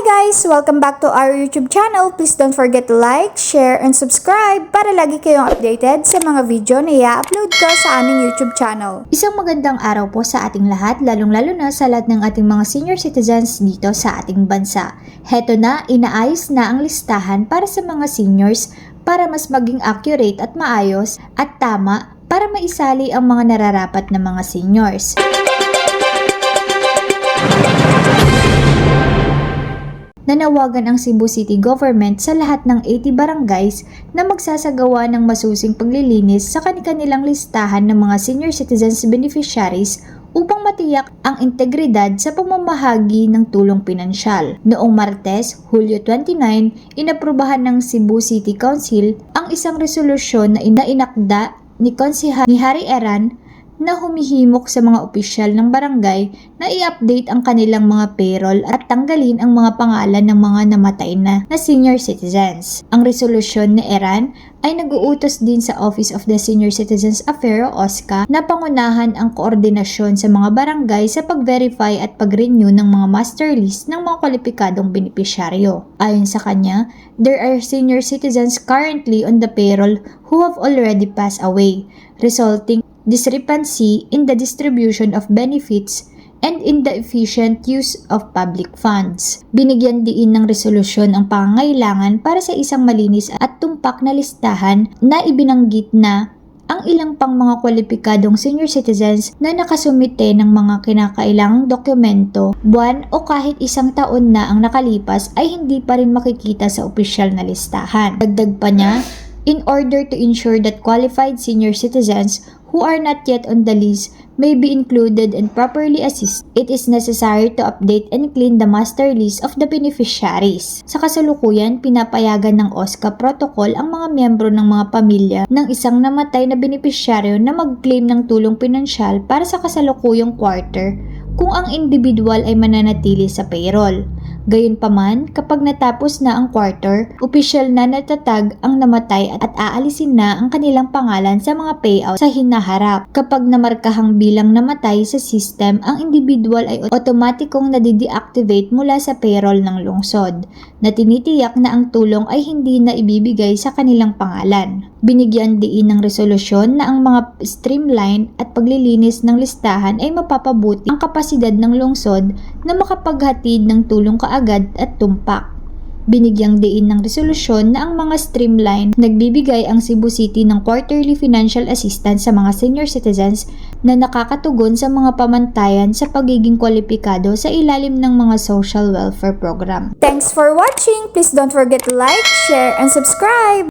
guys! Welcome back to our YouTube channel. Please don't forget to like, share, and subscribe para lagi kayong updated sa mga video na i-upload ko sa aming YouTube channel. Isang magandang araw po sa ating lahat, lalong-lalo na sa lahat ng ating mga senior citizens dito sa ating bansa. Heto na, inaayos na ang listahan para sa mga seniors para mas maging accurate at maayos at tama para maisali ang mga nararapat na mga seniors. Nanawagan ang Cebu City Government sa lahat ng 80 barangays na magsasagawa ng masusing paglilinis sa kanilang listahan ng mga senior citizens beneficiaries upang matiyak ang integridad sa pamamahagi ng tulong pinansyal. Noong Martes, Hulyo 29, inaprubahan ng Cebu City Council ang isang resolusyon na inainakda ni Konsiha ni Harry Eran na humihimok sa mga opisyal ng barangay na i-update ang kanilang mga payroll at tanggalin ang mga pangalan ng mga namatay na, na senior citizens. Ang resolusyon ni Eran ay nag-uutos din sa Office of the Senior Citizens Affairs o OSCA na pangunahan ang koordinasyon sa mga barangay sa pag-verify at pag-renew ng mga master list ng mga kwalipikadong benepisyaryo. Ayon sa kanya, there are senior citizens currently on the payroll who have already passed away, resulting discrepancy in the distribution of benefits and in the efficient use of public funds. Binigyan diin ng resolusyon ang pangangailangan para sa isang malinis at tumpak na listahan na ibinanggit na ang ilang pang mga kwalipikadong senior citizens na nakasumite ng mga kinakailangang dokumento, buwan o kahit isang taon na ang nakalipas ay hindi pa rin makikita sa opisyal na listahan. Dagdag pa niya, in order to ensure that qualified senior citizens who are not yet on the list may be included and properly assist, it is necessary to update and clean the master list of the beneficiaries. Sa kasalukuyan, pinapayagan ng OSCA protocol ang mga miyembro ng mga pamilya ng isang namatay na beneficiaryo na mag-claim ng tulong pinansyal para sa kasalukuyang quarter kung ang individual ay mananatili sa payroll. Gayunpaman, kapag natapos na ang quarter, opisyal na natatag ang namatay at aalisin na ang kanilang pangalan sa mga payout sa hinaharap. Kapag namarkahang bilang namatay sa system, ang individual ay otomatikong nadideactivate mula sa payroll ng lungsod, na tinitiyak na ang tulong ay hindi na ibibigay sa kanilang pangalan. Binigyan diin ng resolusyon na ang mga streamline at paglilinis ng listahan ay mapapabuti ang kapasidad ng lungsod na makapaghatid ng tulong kaagad at tumpak. Binigyang diin ng resolusyon na ang mga streamline nagbibigay ang Cebu City ng quarterly financial assistance sa mga senior citizens na nakakatugon sa mga pamantayan sa pagiging kwalipikado sa ilalim ng mga social welfare program. Thanks for watching! Please don't forget to like, share, and subscribe!